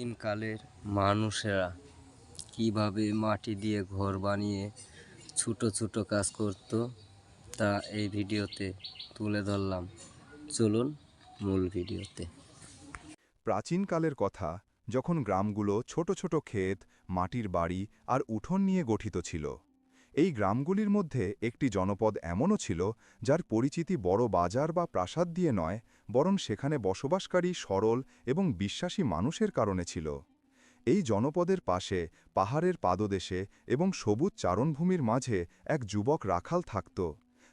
প্রাচীনকালের মানুষেরা কীভাবে মাটি দিয়ে ঘর বানিয়ে ছোটো ছোটো কাজ করত, তা এই ভিডিওতে তুলে ধরলাম। চলুন মূল ভিডিওতে। প্রাচীনকালের কথা যখন গ্রামগুলো ছোট ছোট ক্ষেত, মাটির বাড়ি আর উঠোন নিয়ে গঠিত ছিল, এই গ্রামগুলির মধ্যে একটি জনপদ এমনও ছিল যার পরিচিতি বড় বাজার বা প্রাসাদ দিয়ে নয় বরং সেখানে বসবাসকারী সরল এবং বিশ্বাসী মানুষের কারণে ছিল। এই জনপদের পাশে, পাহাড়ের পাদদেশে এবং সবুজ চারণভূমির মাঝে এক যুবক রাখাল থাকত।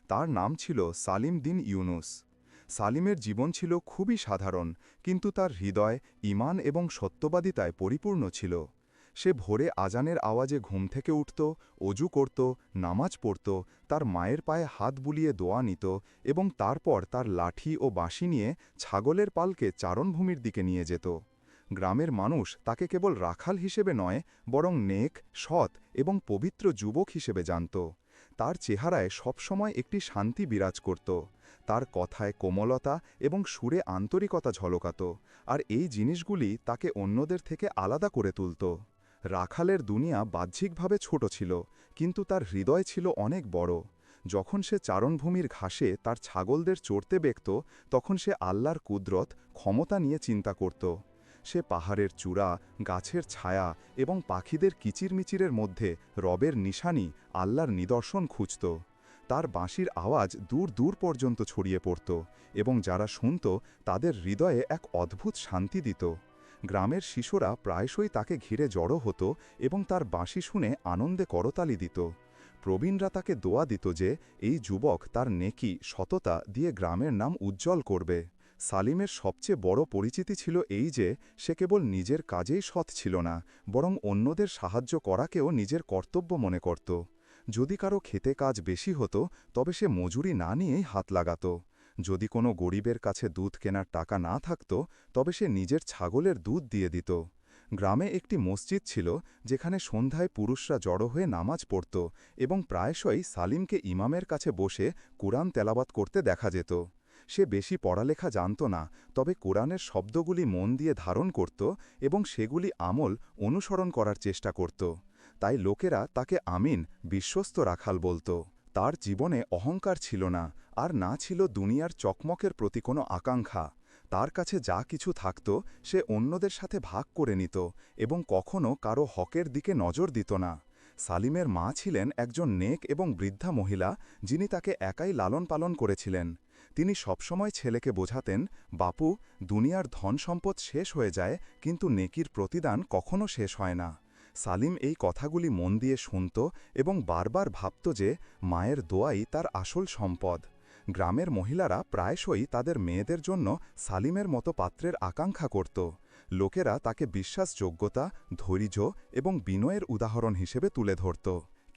তার নাম ছিল সালিম দিন ইউনুস। সালিমের জীবন ছিল খুবই সাধারণ, কিন্তু তার হৃদয় ইমান এবং সত্যবাদিতায় পরিপূর্ণ ছিল। সে ভোরে আজানের আওয়াজে ঘুম থেকে উঠত, অজু করত, নামাজ পড়ত, তার মায়ের পায়ে হাত বুলিয়ে দোয়া নিত এবং তারপর তার লাঠি ও বাঁশি নিয়ে ছাগলের পালকে চারণভূমির দিকে নিয়ে যেত। গ্রামের মানুষ তাকে কেবল রাখাল হিসেবে নয়, বরং নেক, সৎ এবং পবিত্র যুবক হিসেবে জানত। তার চেহারায় সবসময় একটি শান্তি বিরাজ করত। তার কথায় কোমলতা এবং সুরে আন্তরিকতা ঝলকাত, আর এই জিনিসগুলি তাকে অন্যদের থেকে আলাদা করে তুলত। রাখালের দুনিয়া বাহ্যিকভাবে ছোট ছিল, কিন্তু তার হৃদয় ছিল অনেক বড়। যখন সে চারণভূমির ঘাসে তার ছাগলদের চড়তে বেঁকত, তখন সে আল্লাহর কুদরত, ক্ষমতা নিয়ে চিন্তা করত। সে পাহাড়ের চূড়া, গাছের ছায়া এবং পাখিদের কিচিরমিচিরের মধ্যে রবের নিশানি, আল্লাহর নিদর্শন খুঁজত। তার বাঁশির আওয়াজ দূর দূর পর্যন্ত ছড়িয়ে পড়ত এবং যারা শুনত, তাদের হৃদয়ে এক অদ্ভুত শান্তি দিত। গ্রামের শিশুরা প্রায়শই তাকে ঘিরে জড়ো হতো এবং তার বাঁশি শুনে আনন্দে করতালি দিত। প্রবীণরা তাকে দোয়া দিত যে এই যুবক তার নেকি, সততা দিয়ে গ্রামের নাম উজ্জ্বল করবে। সালিমের সবচেয়ে বড় পরিচিতি ছিল এই যে, সে কেবল নিজের কাজেই সৎ ছিল না, বরং অন্যদের সাহায্য করাকেও নিজের কর্তব্য মনে করত। যদি কারও খেতে কাজ বেশি হতো, তবে সে মজুরি না নিয়েই হাত লাগাত। যদি কোনো গরিবের কাছে দুধ কেনার টাকা না থাকত, তবে সে নিজের ছাগলের দুধ দিয়ে দিত। গ্রামে একটি মসজিদ ছিল, যেখানে সন্ধ্যায় পুরুষরা জড়ো হয়ে নামাজ পড়ত এবং প্রায়শই সালিমকে ইমামের কাছে বসে কুরআন তেলাবাত করতে দেখা যেত। সে বেশি পড়ালেখা জানত না, তবে কোরআনের শব্দগুলি মন দিয়ে ধারণ করত এবং সেগুলি আমল অনুসরণ করার চেষ্টা করত। তাই লোকেরা তাকে আমিন, বিশ্বস্ত রাখাল বলতো। তার জীবনে অহংকার ছিল না, আর না ছিল দুনিয়ার চকমকের প্রতি কোনো আকাঙ্ক্ষা। তার কাছে যা কিছু থাকত, সে অন্যদের সাথে ভাগ করে নিত এবং কখনও কারও হকের দিকে নজর দিত না। সালিমের মা ছিলেন একজন নেক এবং বৃদ্ধা মহিলা, যিনি তাকে একাই লালন পালন করেছিলেন। তিনি সবসময় ছেলেকে বোঝাতেন, বাপু, দুনিয়ার ধন সম্পদ শেষ হয়ে যায়, কিন্তু নেকির প্রতিদান কখনো শেষ হয় না। সালিম এই কথাগুলি মন দিয়ে শুনত এবং বারবার ভাবত যে মায়ের দোয়াই তার আসল সম্পদ। গ্রামের মহিলারা প্রায়শই তাদের মেয়েদের জন্য সালিমের মতো পাত্রের আকাঙ্ক্ষা করত। লোকেরা তাকে বিশ্বাসযোগ্যতা, ধৈর্য এবং বিনয়ের উদাহরণ হিসেবে তুলে ধরত।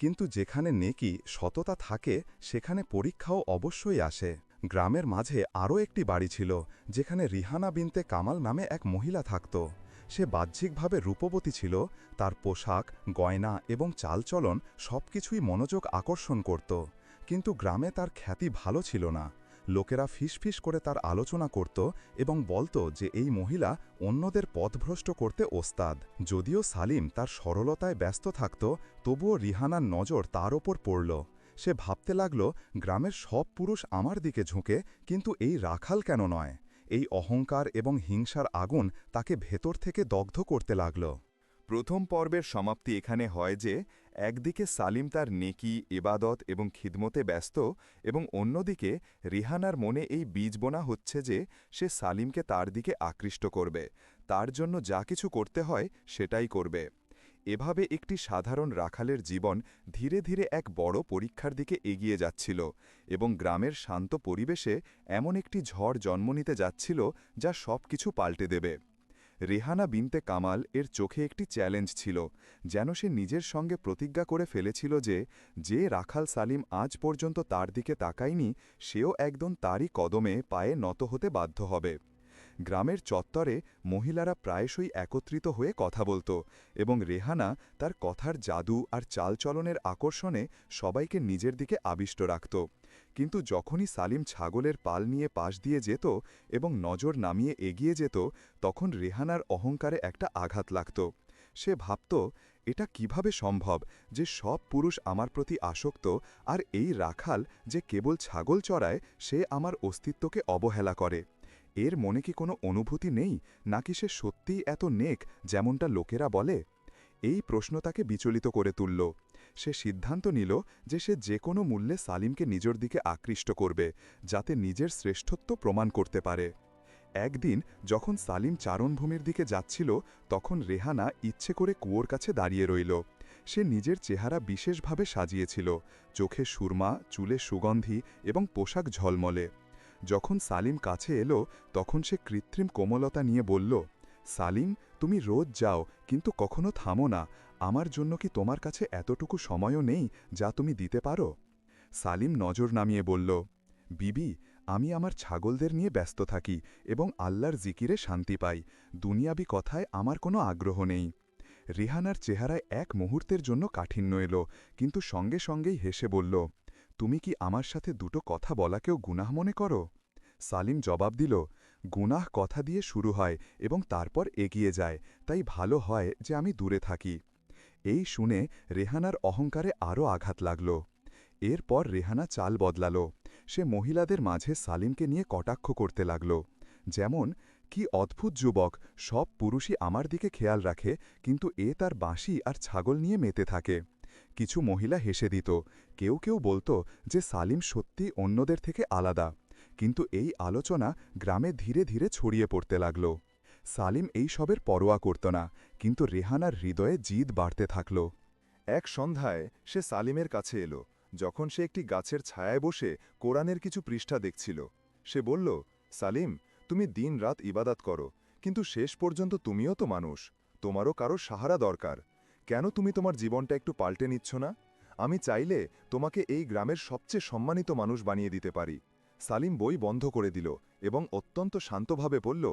কিন্তু যেখানে নেকি সততা থাকে, সেখানে পরীক্ষাও অবশ্যই আসে। গ্রামের মাঝে আরও একটি বাড়ি ছিল, যেখানে রিহানা বিনতে কামাল নামে এক মহিলা থাকত। সে বাহ্যিকভাবে রূপবতী ছিল, তার পোশাক, গয়না এবং চালচলন সবকিছুই মনোযোগ আকর্ষণ করত, কিন্তু গ্রামে তার খ্যাতি ভালো ছিল না। লোকেরা ফিসফিস করে তার আলোচনা করত এবং বলতো যে এই মহিলা অন্যদের পথভ্রষ্ট করতে ওস্তাদ। যদিও সালিম তার সরলতায় ব্যস্ত থাকত, তবুও রিহানার নজর তার ওপর পড়ল। সে ভাবতে লাগল, গ্রামের সব পুরুষ আমার দিকে ঝুঁকে, কিন্তু এই রাখাল কেন নয়? এই অহংকার এবং হিংসার আগুন তাকে ভেতর থেকে দগ্ধ করতে লাগল। প্রথম পর্বের সমাপ্তি এখানে হয় যে, একদিকে সালিম তার নেকি এবাদত এবং খিদমতে ব্যস্ত এবং অন্যদিকে রিহানার মনে এই বীজ বোনা হচ্ছে যে, সে সালিমকে তার দিকে আকৃষ্ট করবে। তার জন্য যা কিছু করতে হয় সেটাই করবে। এভাবে একটি সাধারণ রাখালের জীবন ধীরে ধীরে এক বড় পরীক্ষার দিকে এগিয়ে যাচ্ছিল এবং গ্রামের শান্ত পরিবেশে এমন একটি ঝড় জন্ম নিতে যাচ্ছিল যা সব কিছু পাল্টে দেবে। রেহানা বিনতে কামাল এর চোখে একটি চ্যালেঞ্জ ছিল, যেন সে নিজের সঙ্গে প্রতিজ্ঞা করে ফেলেছিল যে যে রাখাল সালিম আজ পর্যন্ত তার দিকে তাকায়নি, সেও একদম তারই কদমে পায়ে নত হতে বাধ্য হবে। গ্রামের চত্বরে মহিলারা প্রায়শই একত্রিত হয়ে কথা বলত এবং রেহানা তার কথার জাদু আর চালচলনের আকর্ষণে সবাইকে নিজের দিকে আবিষ্ট রাখত। কিন্তু যখনই সালিম ছাগলের পাল নিয়ে পাশ দিয়ে যেত এবং নজর নামিয়ে এগিয়ে যেত, তখন রেহানার অহংকারে একটা আঘাত লাগত। সে ভাবত, এটা কীভাবে সম্ভব যে সব পুরুষ আমার প্রতি আসক্ত আর এই রাখাল যে কেবল ছাগল চড়ায়, সে আমার অস্তিত্বকে অবহেলা করে। এর মনে কি কোনো অনুভূতি নেই? নাকি সে সত্যিই এত নেক যেমনটা লোকেরা বলে? এই প্রশ্ন তাকে বিচলিত করে তুলল। সে সিদ্ধান্ত নিল যে সে যে কোনো মূল্যে সালিমকে নিজের দিকে আকৃষ্ট করবে, যাতে নিজের শ্রেষ্ঠত্ব প্রমাণ করতে পারে। একদিন যখন সালিম চারণভূমির দিকে যাচ্ছিল, তখন রেহানা ইচ্ছে করে কুয়োর কাছে দাঁড়িয়ে রইল। সে নিজের চেহারা বিশেষভাবে সাজিয়েছিল। চোখে সুরমা, চুলে সুগন্ধি এবং পোশাক ঝলমলে। যখন সালিম কাছে এলো, তখন সে কৃত্রিম কোমলতা নিয়ে বলল, সালিম, তুমি রোজ যাও, কিন্তু কখনো থামো না। আমার জন্য কি তোমার কাছে এতটুকু সময়ও নেই যা তুমি দিতে পারো? সালিম নজর নামিয়ে বলল, বিবি, আমি আমার ছাগলদের নিয়ে ব্যস্ত থাকি এবং আল্লাহর জিকিরে শান্তি পাই। দুনিয়াবি কথায় আমার কোনো আগ্রহ নেই। রিহানার চেহারায় এক মুহূর্তের জন্য কাঠিন্য এলো, কিন্তু সঙ্গে সঙ্গেই হেসে বলল তুমি কি আমার সাথে দুটো কথা বলাকেও গুনাহ মনে করো? সালিম জবাব দিল, গুনাহ কথা দিয়ে শুরু হয় এবং তারপর এগিয়ে যায়, তাই ভালো হয় যে আমি দূরে থাকি। এই শুনে রেহানার অহংকারে আরও আঘাত লাগল। এরপর রেহানা চাল বদলাল। সে মহিলাদের মাঝে সালিমকে নিয়ে কটাক্ষ করতে লাগল। যেমন, কি অদ্ভুত যুবক, সব পুরুষই আমার দিকে খেয়াল রাখে, কিন্তু এ তার বাঁশি আর ছাগল নিয়ে মেতে থাকে। কিছু মহিলা হেসে দিত। কেউ কেউ বলতো যে সালিম সত্যি অন্যদের থেকে আলাদা। কিন্তু এই আলোচনা গ্রামে ধীরে ধীরে ছড়িয়ে পড়তে লাগল। সালিম এই সবের পরোয়া করত না, কিন্তু রেহানার হৃদয়ে জিদ বাড়তে থাকল। এক সন্ধ্যায় সে সালিমের কাছে এলো। যখন সে একটি গাছের ছায়ায় বসে কোরআনের কিছু পৃষ্ঠা দেখছিল, সে বলল, সালিম, তুমি দিন রাত ইবাদাত করো, কিন্তু শেষ পর্যন্ত তুমিও তো মানুষ। তোমারও কারও সাহারা দরকার। কেন তুমি তোমার জীবনটা একটু পাল্টে নিচ্ছ না? আমি চাইলে তোমাকে এই গ্রামের সবচেয়ে সম্মানিত মানুষ বানিয়ে দিতে পারি। সালিম বই বন্ধ করে দিল এবং অত্যন্ত শান্তভাবে বলল,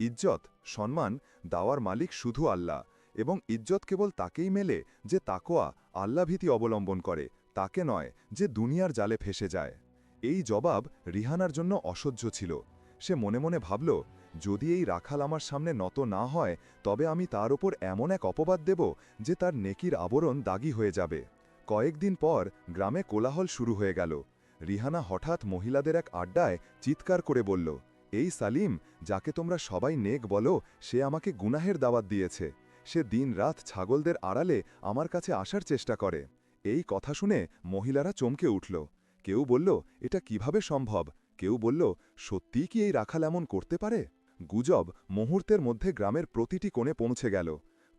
ইজ্জত, সম্মান, দাওয়ার মালিক শুধু আল্লাহ এবং ইজ্জত কেবল তাকেই মেলে যে তাকোয়া আল্লাভীতি অবলম্বন করে, তাকে নয় যে দুনিয়ার জালে ফেসে যায়। এই জবাব রিহানার জন্য অসহ্য ছিল। সে মনে মনে ভাবল যদি এই রাখাল আমার সামনে নত না হয়, তবে আমি তার ওপর এমন এক অপবাদ দেব যে তার নেকির আবরণ দাগি হয়ে যাবে। কয়েকদিন পর গ্রামে কোলাহল শুরু হয়ে গেল। রিহানা হঠাৎ মহিলাদের এক আড্ডায় চিৎকার করে বলল, এই সালিম, যাকে তোমরা সবাই নেক বলো, সে আমাকে গুনাহের দাওয়াত দিয়েছে। সে দিন রাত ছাগলদের আড়ালে আমার কাছে আসার চেষ্টা করে। এই কথা শুনে মহিলারা চমকে উঠল। কেউ বলল, এটা কীভাবে সম্ভব? কেউ বলল, সত্যিই কি এই রাখাল এমন করতে পারে? গুজব মুহূর্তের মধ্যে গ্রামের প্রতিটি কোণে পৌঁছে গেল।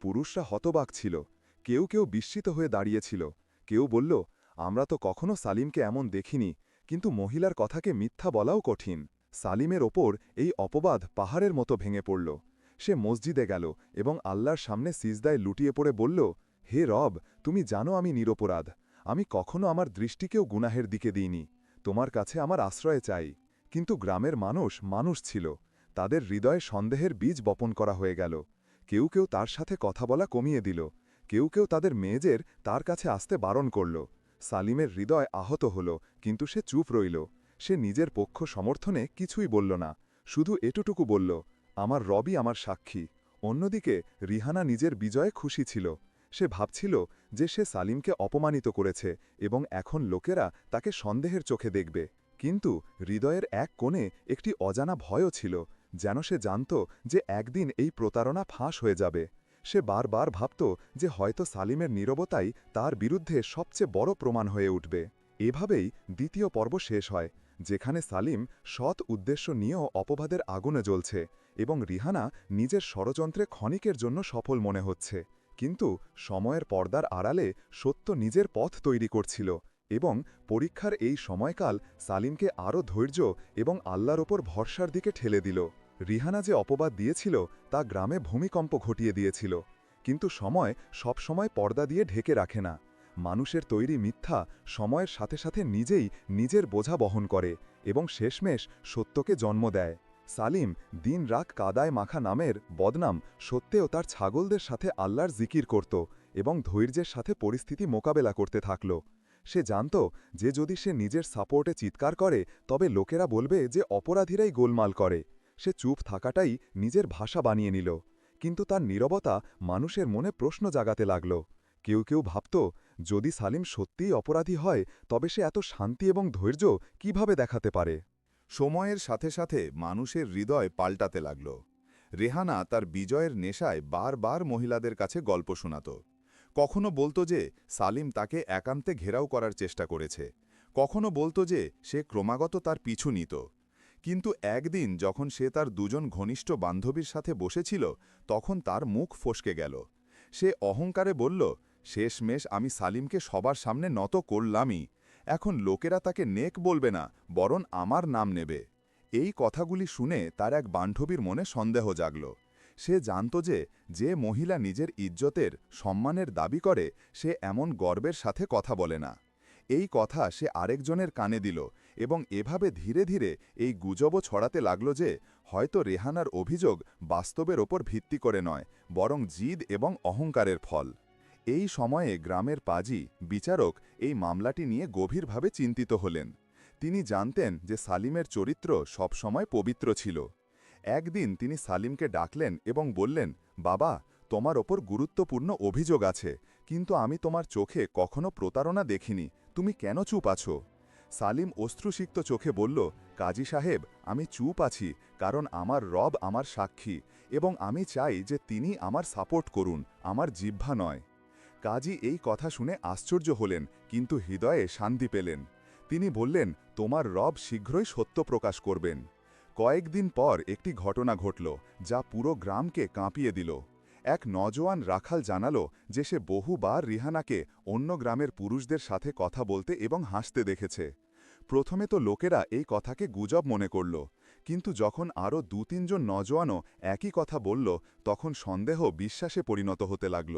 পুরুষরা হতবাক ছিল। কেউ কেউ বিস্মিত হয়ে দাঁড়িয়েছিল। কেউ বলল, আমরা তো কখনো সালিমকে এমন দেখিনি, কিন্তু মহিলার কথাকে মিথ্যা বলাও কঠিন। সালিমের ওপর এই অপবাদ পাহাড়ের মতো ভেঙে পড়ল। সে মসজিদে গেল এবং আল্লাহর সামনে সিজদায় লুটিয়ে পড়ে বলল, হে রব, তুমি জানো আমি নিরপরাধ। আমি কখনো আমার দৃষ্টিকেও গুনাহের দিকে দিইনি। তোমার কাছে আমার আশ্রয় চাই। কিন্তু গ্রামের মানুষ মানুষ ছিল। তাদের হৃদয়ে সন্দেহের বীজ বপন করা হয়ে গেল। কেউ কেউ তার সাথে কথা বলা কমিয়ে দিল। কেউ কেউ তাদের মেয়েদের তার কাছে আসতে বারণ করল। সালিমের হৃদয় আহত হল, কিন্তু সে চুপ রইল। সে নিজের পক্ষ সমর্থনে কিছুই বলল না, শুধু এটুটুকু বলল, আমার রবি আমার সাক্ষী। অন্যদিকে রিহানা নিজের বিজয়ে খুশি ছিল। সে ভাবছিল যে সে সালিমকে অপমানিত করেছে এবং এখন লোকেরা তাকে সন্দেহের চোখে দেখবে। কিন্তু হৃদয়ের এক কোণে একটি অজানা ভয়ও ছিল। যেন সে জানত যে একদিন এই প্রতারণা ফাঁস হয়ে যাবে। সে বারবার ভাবত যে হয়তো সালিমের নীরবতাই তার বিরুদ্ধে সবচেয়ে বড় প্রমাণ হয়ে উঠবে। এভাবেই দ্বিতীয় পর্ব শেষ হয়, যেখানে সালিম সৎ উদ্দেশ্য নিয়েও অপবাদের আগুনে জ্বলছে এবং রিহানা নিজের ষড়যন্ত্রে ক্ষণিকের জন্য সফল মনে হচ্ছে। কিন্তু সময়ের পর্দার আড়ালে সত্য নিজের পথ তৈরি করছিল এবং পরীক্ষার এই সময়কাল সালিমকে আরও ধৈর্য এবং আল্লাহর ওপর ভরসার দিকে ঠেলে দিল। রিহানা যে অপবাদ দিয়েছিল তা গ্রামে ভূমিকম্প ঘটিয়ে দিয়েছিল। কিন্তু সময় সবসময় পর্দা দিয়ে ঢেকে রাখে না। মানুষের তৈরি মিথ্যা সময়ের সাথে সাথে নিজেই নিজের বোঝা বহন করে এবং শেষমেশ সত্যকে জন্ম দেয়। সালিম দিন রাত কাদায় মাখা নামের বদনাম সত্ত্বেও তার ছাগলদের সাথে আল্লাহর জিকির করত এবং ধৈর্যের সাথে পরিস্থিতি মোকাবেলা করতে থাকল। সে জানত যে যদি সে নিজের সাপোর্টে চিৎকার করে, তবে লোকেরা বলবে যে অপরাধীরাই গোলমাল করে। সে চুপ থাকাটাই নিজের ভাষা বানিয়ে নিল। কিন্তু তার নীরবতা মানুষের মনে প্রশ্ন জাগাতে লাগল। কেউ কেউ ভাবত, যদি সালিম সত্যিই অপরাধী হয়, তবে সে এত শান্তি এবং ধৈর্য কীভাবে দেখাতে পারে? সময়ের সাথে সাথে মানুষের হৃদয় পাল্টাতে লাগল। রেহানা তার বিজয়ের নেশায় বারবার মহিলাদের কাছে গল্প শোনাত। কখনো বলতো যে, সালিম তাকে একান্তে ঘেরাও করার চেষ্টা করেছে। কখনো বলতো যে, সে ক্রমাগত তার পিছু নিত। কিন্তু একদিন যখন সে তার দুজন ঘনিষ্ঠ বান্ধবীর সাথে বসেছিল, তখন তার মুখ ফসকে গেল। সে অহংকারে বলল, শেষমেশ আমি সালিমকে সবার সামনে নত করলামই। এখন লোকেরা তাকে নেক বলবে না, বরং আমার নাম নেবে। এই কথাগুলি শুনে তার এক বান্ধবীর মনে সন্দেহ জাগল। সে জানত যে যে মহিলা নিজের ইজ্জতের, সম্মানের দাবি করে, সে এমন গর্বের সাথে কথা বলে না। এই কথা সে আরেকজনের কানে দিল এবং এভাবে ধীরে ধীরে এই গুজবও ছড়াতে লাগল যে, হয়তো রেহানার অভিযোগ বাস্তবের ওপর ভিত্তি করে নয়, বরং জিদ এবং অহংকারের ফল। এই সময়ে গ্রামের পাজি, বিচারক এই মামলাটি নিয়ে গভীরভাবে চিন্তিত হলেন। তিনি জানতেন যে সালিমের চরিত্র সবসময় পবিত্র ছিল। একদিন তিনি সালিমকে ডাকলেন এবং বললেন, বাবা, তোমার ওপর গুরুত্বপূর্ণ অভিযোগ আছে, কিন্তু আমি তোমার চোখে কখনো প্রতারণা দেখিনি। তুমি কেন চুপ আছো? সালিম অশ্রুসিক্ত চোখে বলল, কাজী সাহেব, আমি চুপ আছি, কারণ আমার রব আমার সাক্ষী, এবং আমি চাই যে তিনি আমার সাপোর্ট করুন, আমার জিহ্বা নয়। কাজী এই কথা শুনে আশ্চর্য হলেন, কিন্তু হৃদয়ে শান্তি পেলেন। তিনি বললেন, তোমার রব শীঘ্রই সত্য প্রকাশ করবেন। কয়েকদিন পর একটি ঘটনা ঘটল, যা পুরো গ্রামকে কাঁপিয়ে দিল। এক নজওয়ান রাখাল জানালো যে সে বহুবার রিহানাকে অন্য গ্রামের পুরুষদের সাথে কথা বলতে এবং হাসতে দেখেছে। প্রথমে তো লোকেরা এই কথাকে গুজব মনে করল, কিন্তু যখন আরও দু তিনজন নজওয়ানও একই কথা বলল, তখন সন্দেহ বিশ্বাসে পরিণত হতে লাগল।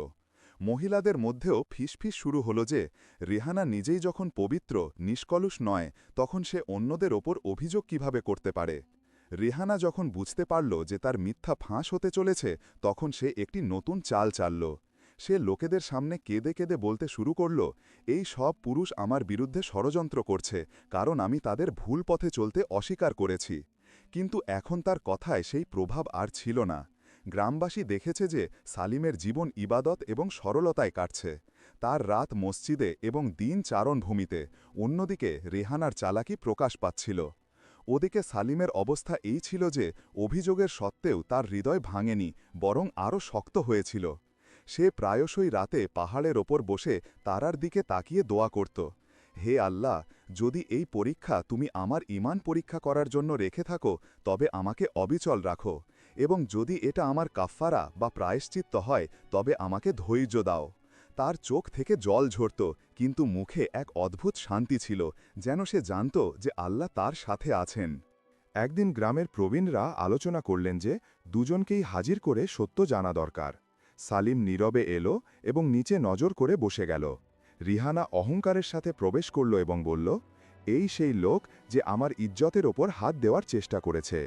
মহিলাদের মধ্যেও ফিসফিস শুরু হলো যে রেহানা নিজেই যখন পবিত্র, নিষ্কলুষ নয়, তখন সে অন্যদের ওপর অভিযোগ কীভাবে করতে পারে? রেহানা যখন বুঝতে পারল যে তার মিথ্যা ফাঁস হতে চলেছে, তখন সে একটি নতুন চাল চালল। সে লোকেদের সামনে কেঁদে কেঁদে বলতে শুরু করল, এই সব পুরুষ আমার বিরুদ্ধে ষড়যন্ত্র করছে, কারণ আমি তাদের ভুল পথে চলতে অস্বীকার করেছি। কিন্তু এখন তার কথায় সেই প্রভাব আর ছিল না। গ্রামবাসী দেখেছে যে সালিমের জীবন ইবাদত এবং সরলতায় কাটছে। তার রাত মসজিদে এবং দিন চারণভূমিতে। অন্যদিকে রেহানার চালাকি প্রকাশ পাচ্ছিল। ওদিকে সালিমের অবস্থা এই ছিল যে, অভিযোগের সত্ত্বেও তার হৃদয় ভাঙেনি, বরং আরও শক্ত হয়েছিল। সে প্রায়শই রাতে পাহাড়ের ওপর বসে তারার দিকে তাকিয়ে দোয়া করত। হে আল্লাহ, যদি এই পরীক্ষা তুমি আমার ইমান পরীক্ষা করার জন্য রেখে থাকো, তবে আমাকে অবিচল রাখো। এবং যদি এটা আমার কাফফারা বা প্রায়শ্চিত্ত হয়, তবে আমাকে ধৈর্য দাও। তার চোখ থেকে জল ঝরত, কিন্তু মুখে এক অদ্ভুত শান্তি ছিল, যেন সে জানত যে আল্লাহ তার সাথে আছেন। একদিন গ্রামের প্রবীণরা আলোচনা করলেন যে, দুজনকেই হাজির করে সত্য জানা দরকার। সালিম নীরবে এলো এবং নিচে নজর করে বসে গেল। রিহানা অহংকারের সাথে প্রবেশ করল এবং বলল, এই সেই লোক যে আমার ইজ্জতের ওপর হাত দেওয়ার চেষ্টা করেছে।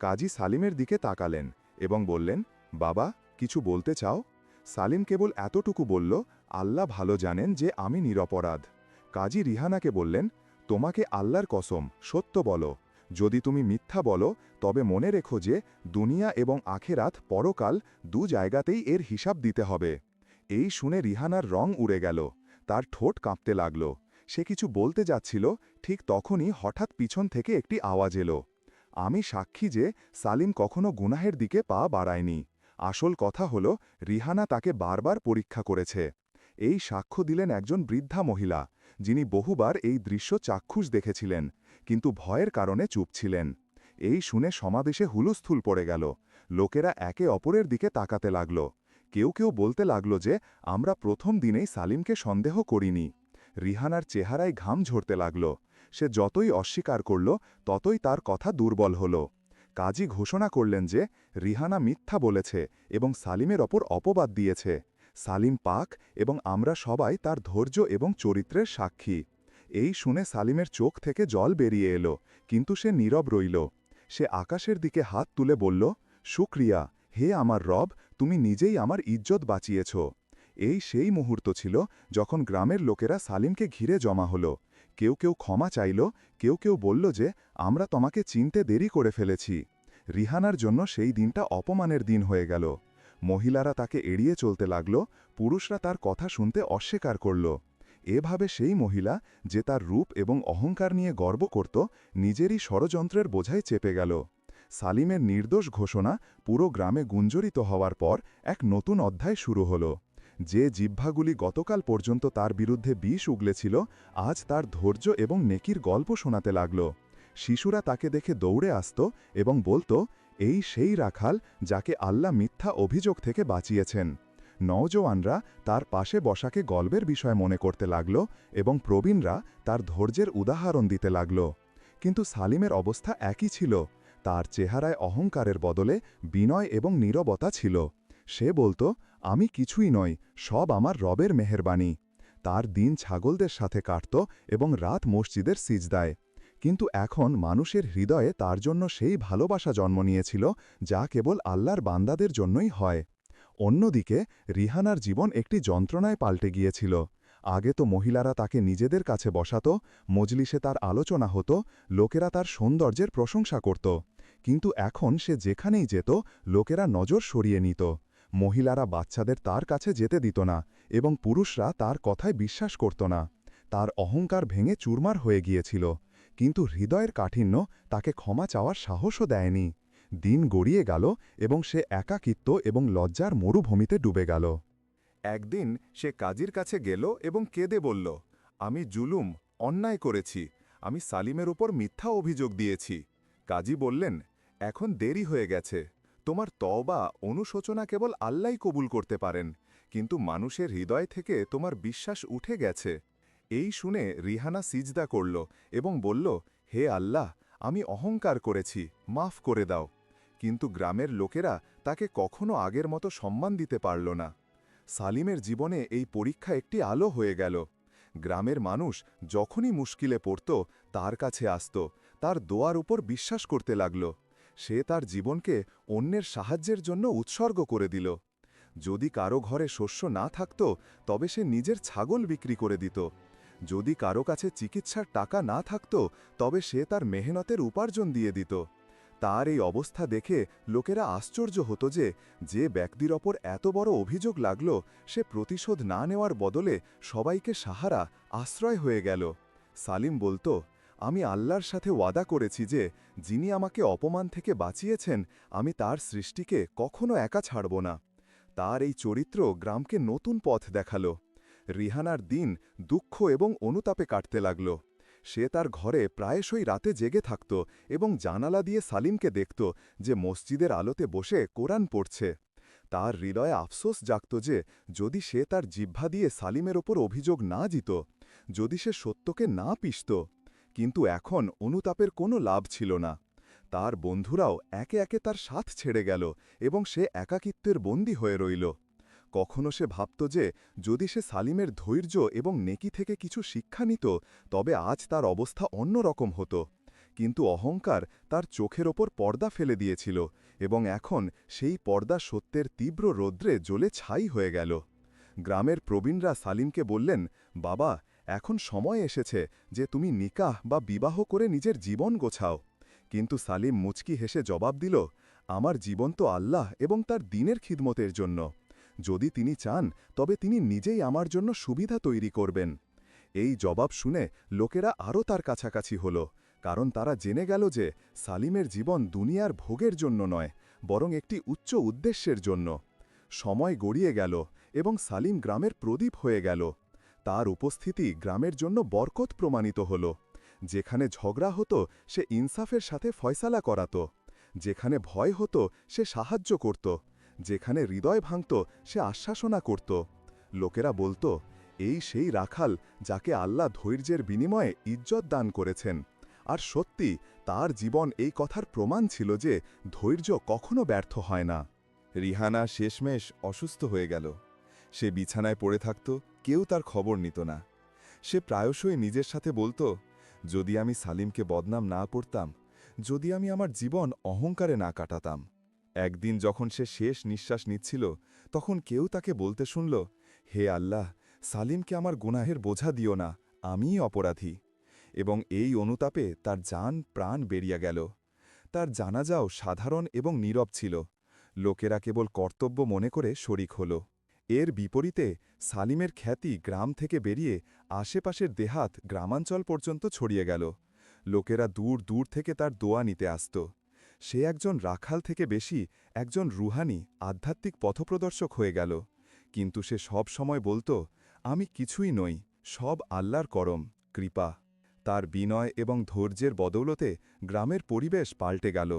কাজী সালিমের দিকে তাকালেন এবং বললেন, বাবা, কিছু বলতে চাও? সালিম কেবল এতটুকু বলল, আল্লাহ ভালো জানেন যে আমি নিরপরাধ। কাজী রিহানাকে বললেন, তোমাকে আল্লাহর কসম, সত্য বলো। যদি তুমি মিথ্যা বলো, তবে মনে রেখো যে দুনিয়া এবং আখেরাত পরকাল দু জায়গাতেই এর হিসাব দিতে হবে। এই শুনে রিহানার রং উড়ে গেল, তার ঠোঁট কাঁপতে লাগল। সে কিছু বলতে যাচ্ছিল, ঠিক তখনই হঠাৎ পিছন থেকে একটি আওয়াজ এলো। আমি সাক্ষী যে সালিম কখনো গুনাহের দিকে পা বাড়ায়নি। আসল কথা হল, রিহানা তাকে বারবার পরীক্ষা করেছে। এই সাক্ষ্য দিলেন একজন বৃদ্ধা মহিলা, যিনি বহুবার এই দৃশ্য চাক্ষুষ দেখেছিলেন, কিন্তু ভয়ের কারণে চুপ ছিলেন। এই শুনে সমাবেশে হুলস্থুল পড়ে গেল। লোকেরা একে অপরের দিকে তাকাতে লাগল। কেউ কেউ বলতে লাগল যে, আমরা প্রথম দিনেই সালিমকে সন্দেহ করিনি। রিহানার চেহারায় ঘাম ঝরতে লাগল। সে যতই অস্বীকার করল, ততই তার কথা দুর্বল হল। কাজী ঘোষণা করলেন যে, রিহানা মিথ্যা বলেছে এবং সালিমের ওপর অপবাদ দিয়েছে। সালিম পাক এবং আমরা সবাই তার ধৈর্য এবং চরিত্রের সাক্ষী। এই শুনে সালিমের চোখ থেকে জল বেরিয়ে এলো, কিন্তু সে নীরব রইল। সে আকাশের দিকে হাত তুলে বলল, শুক্রিয়া, হে আমার রব, তুমি নিজেই আমার ইজ্জত বাঁচিয়েছ। এই সেই মুহূর্ত ছিল যখন গ্রামের লোকেরা সালিমকে ঘিরে জমা হলো। কেউ কেউ ক্ষমা চাইল, কেউ কেউ বলল যে, আমরা তোমাকে চিনতে দেরি করে ফেলেছি। রিহানার জন্য সেই দিনটা অপমানের দিন হয়ে গেল। মহিলারা তাকে এড়িয়ে চলতে লাগল, পুরুষরা তার কথা শুনতে অস্বীকার করল। এভাবে সেই মহিলা, যে তার রূপ এবং অহংকার নিয়ে গর্ব করত, নিজেরই ষড়যন্ত্রের বোঝায় চেপে গেল। সালিমের নির্দোষ ঘোষণা পুরো গ্রামে গুঞ্জরিত হওয়ার পর এক নতুন অধ্যায় শুরু হল। যে জিহ্বাগুলি গতকাল পর্যন্ত তার বিরুদ্ধে বিষ উগলেছিল, আজ তার ধৈর্য এবং নেকির গল্প শোনাতে লাগল। শিশুরা তাকে দেখে দৌড়ে আসত এবং বলতো, এই সেই রাখাল যাকে আল্লাহ মিথ্যা অভিযোগ থেকে বাঁচিয়েছেন। নওজওয়ানরা তার পাশে বসাকে গল্পের বিষয় মনে করতে লাগল এবং প্রবীণরা তার ধৈর্যের উদাহরণ দিতে লাগল। কিন্তু সালিমের অবস্থা একই ছিল। তার চেহারায় অহংকারের বদলে বিনয় এবং নীরবতা ছিল। সে বলতো আমি কিছুই নই, সব আমার রবের মেহেরবানি তার দিন ছাগলদের সাথে কাটত এবং রাত মসজিদের সিজদায়। কিন্তু এখন মানুষের হৃদয়ে তার জন্য সেই ভালোবাসা জন্ম নিয়েছিল, যা কেবল আল্লাহর বান্দাদের জন্যই হয়। অন্যদিকে, রিহানার জীবন একটি যন্ত্রণায় পাল্টে গিয়েছিল। আগে তো মহিলারা তাকে নিজেদের কাছে বসাত, মজলিসে তার আলোচনা হতো, লোকেরা তার সৌন্দর্যের প্রশংসা করত। কিন্তু এখন সে যেখানেই যেত, লোকেরা নজর সরিয়ে নিত। মহিলারা বাচ্চাদের তার কাছে যেতে দিত না এবং পুরুষরা তার কথায় বিশ্বাস করত না। তার অহংকার ভেঙে চুরমার হয়ে গিয়েছিল, কিন্তু হৃদয়ের কাঠিন্য তাকে ক্ষমা চাওয়ার সাহসও দেয়নি। দিন গড়িয়ে গেল এবং সে একাকিত্ব এবং লজ্জার মরুভূমিতে ডুবে গেল। একদিন সে কাজীর কাছে গেল এবং কেঁদে বলল, আমি জুলুম, অন্যায় করেছি, আমি সালিমের উপর মিথ্যা অভিযোগ দিয়েছি। কাজী বললেন, এখন দেরি হয়ে গেছে। তোমার তবা অনুশোচনা কেবল আল্লাই কবুল করতে পারেন, কিন্তু মানুষের হৃদয় থেকে তোমার বিশ্বাস উঠে গেছে। এই শুনে রিহানা সিজদা করল এবং বলল, হে আল্লাহ, আমি অহংকার করেছি, মাফ করে দাও। কিন্তু গ্রামের লোকেরা তাকে কখনো আগের মতো সম্মান দিতে পারল না। সালিমের জীবনে এই পরীক্ষা একটি আলো হয়ে গেল। গ্রামের মানুষ যখনই মুশকিলে পড়ত, তার কাছে আসত, তার দোয়ার উপর বিশ্বাস করতে লাগল। সে তার জীবনকে অন্যের সাহায্যের জন্য উৎসর্গ করে দিল। যদি কারও ঘরে শস্য না থাকত, তবে সে নিজের ছাগল বিক্রি করে দিত। যদি কারও কাছে চিকিৎসার টাকা না থাকত, তবে সে তার মেহনতের উপার্জন দিয়ে দিত। তার এই অবস্থা দেখে লোকেরা আশ্চর্য হতো যে যে ব্যক্তির ওপর এত বড় অভিযোগ লাগল, সে প্রতিশোধ না নেওয়ার বদলে সবাইকে সাহারা আশ্রয় হয়ে গেল। সালিম বলতো আমি আল্লাহর সাথে ওয়াদা করেছি যে, যিনি আমাকে অপমান থেকে বাঁচিয়েছেন, আমি তার সৃষ্টিকে কখনো একা ছাড়ব না। তার এই চরিত্র গ্রামকে নতুন পথ দেখাল। রিহানার দিন দুঃখ এবং অনুতাপে কাটতে লাগল। সে তার ঘরে প্রায়শই রাতে জেগে থাকত এবং জানালা দিয়ে সালিমকে দেখত যে মসজিদের আলোতে বসে কোরআন পড়ছে। তার হৃদয়ে আফসোস জাগত যে, যদি সে তার জিহ্বা দিয়ে সালিমের ওপর অভিযোগ না জিত, যদি সে সত্যকে না পিষত কিন্তু এখন অনুতাপের কোনো লাভ ছিল না। তার বন্ধুরাও একে একে তার সাথ ছেড়ে গেল এবং সে একাকিত্বের বন্দী হয়ে রইল। কখনো সে ভাবত যে, যদি সে সালিমের ধৈর্য এবং নেকি থেকে কিছু শিক্ষা নিত, তবে আজ তার অবস্থা অন্যরকম হতো। কিন্তু অহংকার তার চোখের ওপর পর্দা ফেলে দিয়েছিল এবং এখন সেই পর্দা সত্যের তীব্র রৌদ্রে জ্বলে ছাই হয়ে গেল। গ্রামের প্রবীণরা সালিমকে বললেন, বাবা এখন সময় এসেছে যে তুমি নিকাহ বা বিবাহ করে নিজের জীবন গোছাও। কিন্তু সালিম মুচকি হেসে জবাব দিল, আমার জীবন তো আল্লাহ এবং তার দিনের খিদমতের জন্য। যদি তিনি চান, তবে তিনি নিজেই আমার জন্য সুবিধা তৈরি করবেন। এই জবাব শুনে লোকেরা আরও তার কাছাকাছি হল, কারণ তারা জেনে গেল যে সালিমের জীবন দুনিয়ার ভোগের জন্য নয়, বরং একটি উচ্চ উদ্দেশ্যের জন্য। সময় গড়িয়ে গেল এবং সালিম গ্রামের প্রদীপ হয়ে গেল। তার উপস্থিতি গ্রামের জন্য বরকত প্রমাণিত হল। যেখানে ঝগড়া হতো, সে ইনসাফের সাথে ফয়সালা করাত। যেখানে ভয় হতো, সে সাহায্য করত। যেখানে হৃদয় ভাঙত, সে আশ্বাসনা করত। লোকেরা বলতো, এই সেই রাখাল যাকে আল্লাহ ধৈর্যের বিনিময়ে ইজ্জত দান করেছেন। আর সত্যি, তার জীবন এই কথার প্রমাণ ছিল যে ধৈর্য কখনো ব্যর্থ হয় না। রিহানা শেষমেশ অসুস্থ হয়ে গেল। সে বিছানায় পড়ে থাকত কেউ তার খবর নিত না। সে প্রায়শই নিজের সাথে বলতো, যদি আমি সালিমকে বদনাম না করতাম, যদি আমি আমার জীবন অহংকারে না কাটাতাম, একদিন যখন সে শেষ নিঃশ্বাস নিচ্ছিল, তখন কেউ তাকে বলতে শুনল, হে আল্লাহ, সালিমকে আমার গুনাহের বোঝা দিও না, আমিই অপরাধী এবং এই অনুতাপে তার জান প্রাণ বেরিয়ে গেল। তার জানাজাও সাধারণ এবং নীরব ছিল। লোকেরা কেবল কর্তব্য মনে করে শরিক হল। এর বিপরীতে সালিমের খ্যাতি গ্রাম থেকে বেরিয়ে আশেপাশের দেহাত গ্রামাঞ্চল পর্যন্ত ছড়িয়ে গেল। লোকেরা দূর দূর থেকে তার দোয়া নিতে আসত। সে একজন রাখাল থেকে বেশি একজন রুহানি আধ্যাত্মিক পথপ্রদর্শক হয়ে গেল। কিন্তু সে সব সময় বলতো, আমি কিছুই নই, সব আল্লাহর করম, কৃপা। তার বিনয় এবং ধৈর্যের বদৌলতে গ্রামের পরিবেশ পাল্টে গেল।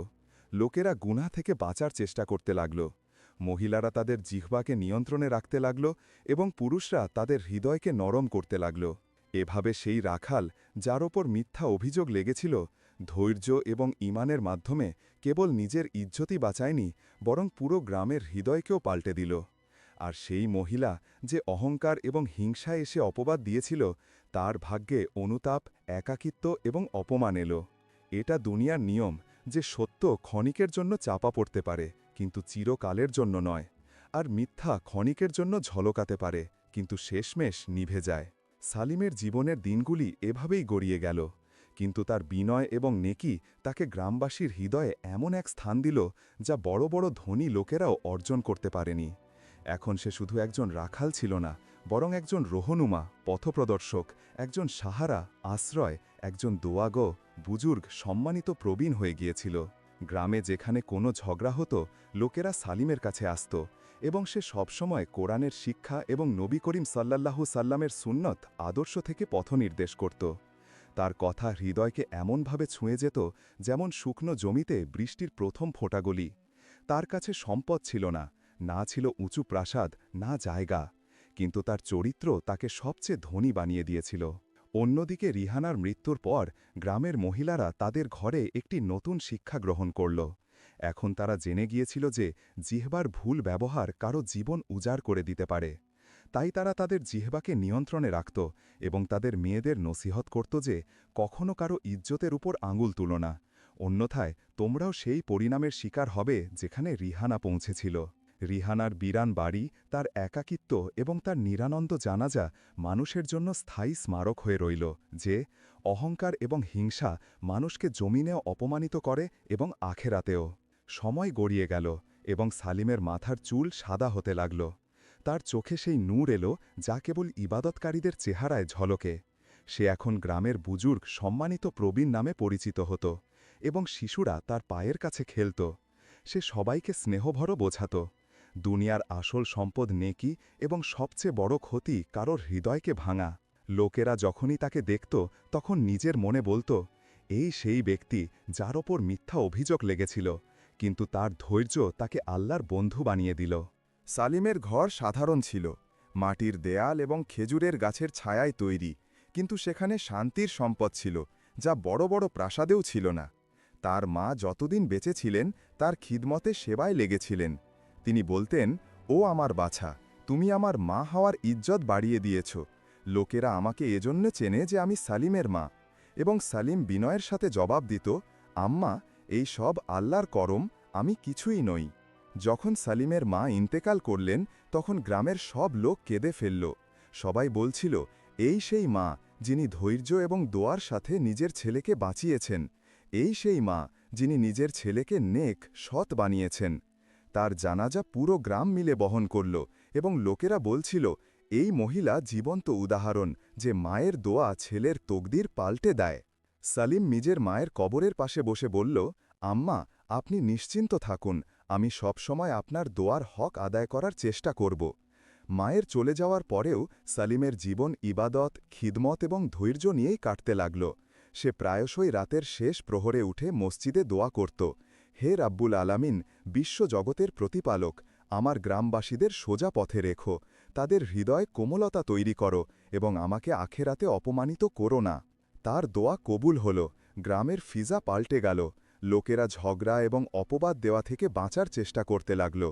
লোকেরা গুনা থেকে বাঁচার চেষ্টা করতে লাগল। মহিলারা তাদের জিহ্বাকে নিয়ন্ত্রণে রাখতে লাগল এবং পুরুষরা তাদের হৃদয়কে নরম করতে লাগল। এভাবে সেই রাখাল, যার ওপর মিথ্যা অভিযোগ লেগেছিল, ধৈর্য এবং ইমানের মাধ্যমে কেবল নিজের ইজ্জতই বাঁচায়নি, বরং পুরো গ্রামের হৃদয়কেও পাল্টে দিল। আর সেই মহিলা যে অহংকার এবং হিংসায় এসে অপবাদ দিয়েছিল, তার ভাগ্যে অনুতাপ, একাকিত্ব এবং অপমান এলো। এটা দুনিয়ার নিয়ম যে সত্য ক্ষণিকের জন্য চাপা পড়তে পারে। কিন্তু চিরকালের জন্য নয়। আর মিথ্যা ক্ষণিকের জন্য ঝলকাতে পারে, কিন্তু শেষমেশ নিভে যায়। সালিমের জীবনের দিনগুলি এভাবেই গড়িয়ে গেল। কিন্তু তার বিনয় এবং নেকি তাকে গ্রামবাসীর হৃদয়ে এমন এক স্থান দিল, যা বড় বড় ধনী লোকেরাও অর্জন করতে পারেনি। এখন সে শুধু একজন রাখাল ছিল না, বরং একজন রোহনুমা, পথপ্রদর্শক, একজন সাহারা, আশ্রয়, একজন দোয়াগো, বুজুর্গ, সম্মানিত প্রবীণ হয়ে গিয়েছিল। গ্রামে যেখানে কোনো ঝগড়া হতো, লোকেরা সালিমের কাছে আসত এবং সে সবসময় কোরআনের শিক্ষা এবং নবী করিম সাল্লাল্লাহু সাল্লামের সুন্নত আদর্শ থেকে পথ নির্দেশ করত। তার কথা হৃদয়কে এমনভাবে ছুঁয়ে যেত যেমন শুকনো জমিতে বৃষ্টির প্রথম ফোঁটাগুলি। তার কাছে সম্পদ ছিল না না ছিল উঁচু প্রাসাদ, না জায়গা, কিন্তু তার চরিত্র তাকে সবচেয়ে ধনী বানিয়ে দিয়েছিল। অন্যদিকে রিহানার মৃত্যুর পর গ্রামের মহিলারা তাদের ঘরে একটি নতুন শিক্ষা গ্রহণ করল। এখন তারা জেনে গিয়েছিল যে জিহবার ভুল ব্যবহার কারও জীবন উজাড় করে দিতে পারে। তাই তারা তাদের জিহবাকে নিয়ন্ত্রণে রাখত এবং তাদের মেয়েদের নসিহত করত যে কখনো কারও ইজ্জতের উপর আঙুল তুলো না। অন্যথায় তোমরাও সেই পরিণামের শিকার হবে যেখানে রিহানা পৌঁছেছিল। রিহানার বিরান বাড়ি, তার একাকিত্ব এবং তার নিরানন্দ জানাজা মানুষের জন্য স্থায়ী স্মারক হয়ে রইল, যে অহংকার এবং হিংসা মানুষকে জমিনেও অপমানিত করে এবং আখেরাতেও। সময় গড়িয়ে গেল এবং সালিমের মাথার চুল সাদা হতে লাগল। তার চোখে সেই নূর এলো যা কেবল ইবাদতকারীদের চেহারায় ঝলকে। সে এখন গ্রামের বুজুর্গ সম্মানিত প্রবীণ নামে পরিচিত হতো এবং শিশুরা তার পায়ের কাছে খেলত। সে সবাইকে স্নেহভরও বোঝাত। দুনিয়ার আসল সম্পদ নেকি এবং সবচেয়ে বড় ক্ষতি কারোর হৃদয়কে ভাঙা। লোকেরা যখনই তাকে দেখত, তখন নিজের মনে বলতো, এই সেই ব্যক্তি যার ওপর মিথ্যা অভিযোগ লেগেছিল, কিন্তু তার ধৈর্য তাকে আল্লাহর বন্ধু বানিয়ে দিল। সালিমের ঘর সাধারণ ছিল, মাটির দেয়াল এবং খেজুরের গাছের ছায়ায় তৈরি, কিন্তু সেখানে শান্তির সম্পদ ছিল, যা বড় বড় প্রাসাদেও ছিল না। তার মা যতদিন বেঁচে ছিলেন, তার খিদমতে সেবায় লেগেছিলেন। তিনি বলতেন, ও আমার বাছা, তুমি আমার মা হওয়ার ইজ্জত বাড়িয়ে দিয়েছ। লোকেরা আমাকে এজন্য চেনে যে আমি সালিমের মা এবং সালিম বিনয়ের সাথে জবাব দিত, আম্মা, এই সব আল্লাহর করম, আমি কিছুই নই। যখন সালিমের মা ইন্তেকাল করলেন, তখন গ্রামের সব লোক কেঁদে ফেলল। সবাই বলছিল, এই সেই মা, যিনি ধৈর্য এবং দোয়ার সাথে নিজের ছেলেকে বাঁচিয়েছেন। এই সেই মা, যিনি নিজের ছেলেকে নেক, সৎ বানিয়েছেন। তার জানাজা পুরো গ্রাম মিলে বহন করল এবং লোকেরা বলছিল, এই মহিলা জীবন্ত উদাহরণ যে মায়ের দোয়া ছেলের তকদির পাল্টে দেয়। সালিম নিজের মায়ের কবরের পাশে বসে বলল, আম্মা, আপনি নিশ্চিন্ত থাকুন, আমি সবসময় আপনার দোয়ার হক আদায় করার চেষ্টা করব। মায়ের চলে যাওয়ার পরেও সালিমের জীবন ইবাদত, খিদমত এবং ধৈর্য নিয়েই কাটতে লাগল। সে প্রায়শই রাতের শেষ প্রহরে উঠে মসজিদে দোয়া করত। হে রাব্বুল আলামিন বিশ্বজগতের প্রতিপালক, আমার গ্রামবাসীদের সোজা পথে রেখো, তাদের হৃদয় কোমলতা তৈরি করো এবং আমাকে আখেরাতে অপমানিত করো না। তার দোয়া কবুল হল, গ্রামের ফিজা পাল্টে গেল, লোকেরা ঝগড়া এবং অপবাদ দেওয়া থেকে বাঁচার চেষ্টা করতে লাগল,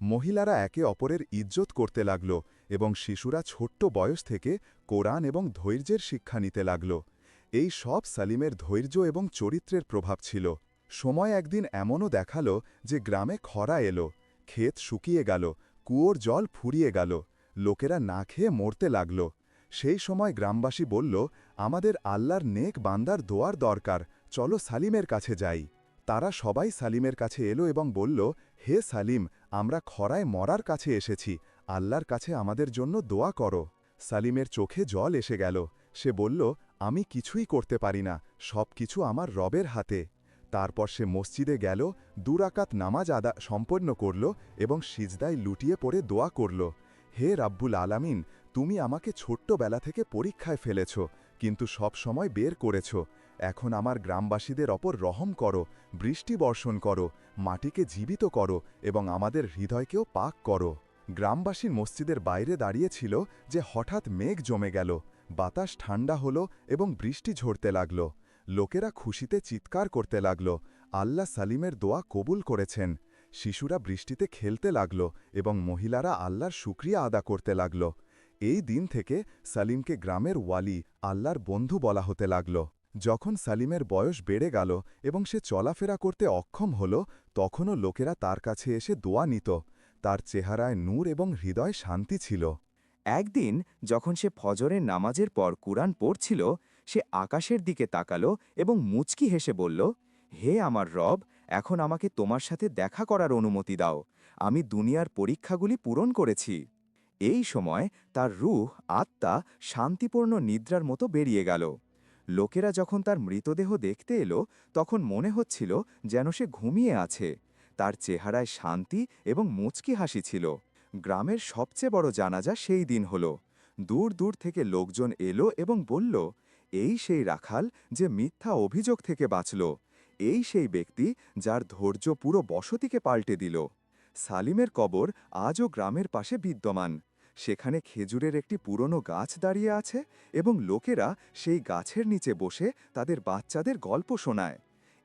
মহিলারা একে অপরের ইজ্জত করতে লাগল এবং শিশুরা ছোট্ট বয়স থেকে কোরআন এবং ধৈর্যের শিক্ষা নিতে লাগল। এই সব সালিমের ধৈর্য এবং চরিত্রের প্রভাব ছিল। সময় একদিন এমনও দেখাল যে গ্রামে খরা এলো, ক্ষেত শুকিয়ে গেল, কুয়োর জল ফুরিয়ে গেল, লোকেরা না খেয়ে মরতে লাগল। সেই সময় গ্রামবাসী বলল, আমাদের আল্লাহর নেক বান্দার দোয়ার দরকার, চলো সালিমের কাছে যাই। তারা সবাই সালিমের কাছে এলো এবং বলল, হে সালিম, আমরা খরায় মরার কাছে এসেছি, আল্লাহর কাছে আমাদের জন্য দোয়া করো। সালিমের চোখে জল এসে গেল। সে বলল, আমি কিছুই করতে পারি না সব কিছু আমার রবের হাতে। তারপর সে মসজিদে গেল, দুরাকাত নামাজ আদা সম্পন্ন করল এবং সিজদায় লুটিয়ে পড়ে দোয়া করল, হে রাব্বুল আলামিন, তুমি আমাকে ছোট্টবেলা থেকে পরীক্ষায় ফেলেছ, কিন্তু সব সময় বের করেছ। এখন আমার গ্রামবাসীদের অপর রহম করো, বৃষ্টি বর্ষণ করো, মাটিকে জীবিত করো এবং আমাদের হৃদয়কেও পাক করো। গ্রামবাসীর মসজিদের বাইরে দাঁড়িয়েছিল যে হঠাৎ মেঘ জমে গেল, বাতাস ঠান্ডা হলো এবং বৃষ্টি ঝরতে লাগল। লোকেরা খুশিতে চিৎকার করতে লাগল। আল্লাহ সালিমের দোয়া কবুল করেছেন। শিশুরা বৃষ্টিতে খেলতে লাগল এবং মহিলারা আল্লাহর শুক্রিয়া আদা করতে লাগল। এই দিন থেকে সালিমকে গ্রামের ওয়ালি, আল্লাহর বন্ধু বলা হতে লাগল। যখন সালিমের বয়স বেড়ে গেল এবং সে চলাফেরা করতে অক্ষম হল, তখনও লোকেরা তার কাছে এসে দোয়া নিত। তার চেহারায় নূর এবং হৃদয় শান্তি ছিল। একদিন যখন সে ফজরের নামাজের পর কুরআন পড়ছিল সে আকাশের দিকে তাকালো এবং মুচকি হেসে বলল, হে আমার রব, এখন আমাকে তোমার সাথে দেখা করার অনুমতি দাও। আমি দুনিয়ার পরীক্ষাগুলি পূরণ করেছি। এই সময় তার রূহ, আত্মা, শান্তিপূর্ণ নিদ্রার মতো বেরিয়ে গেল। লোকেরা যখন তার মৃতদেহ দেখতে এলো, তখন মনে হচ্ছিল যেন সে ঘুমিয়ে আছে। তার চেহারায় শান্তি এবং মুচকি হাসি ছিল। গ্রামের সবচেয়ে বড় জানাজা সেই দিন হল। দূর দূর থেকে লোকজন এলো এবং বলল এই সেই রাখাল যে মিথ্যা অভিযোগ থেকে বাঁচল, এই সেই ব্যক্তি যার ধৈর্য পুরো বসতিকে পাল্টে দিল। সালিমের কবর আজও গ্রামের পাশে বিদ্যমান। সেখানে খেজুরের একটি পুরনো গাছ দাঁড়িয়ে আছে এবং লোকেরা সেই গাছের নিচে বসে তাদের বাচ্চাদের গল্প শোনায়।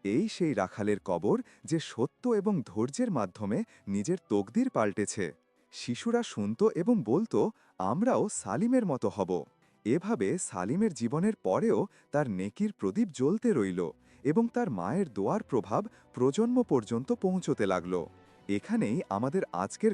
এই সেই রাখালের কবর যে সত্য এবং ধৈর্যের মাধ্যমে নিজের তকদির পাল্টেছে। শিশুরা শুনত এবং বলতো, আমরাও সালিমের মতো হব। এভাবে সালিমের জীবনের পরেও তার নেকির প্রদীপ জ্বলতে রইল এবং তার মায়ের দোয়ার প্রভাব প্রজন্ম পর্যন্ত পৌঁছতে লাগল। এখানেই আমাদের আজকের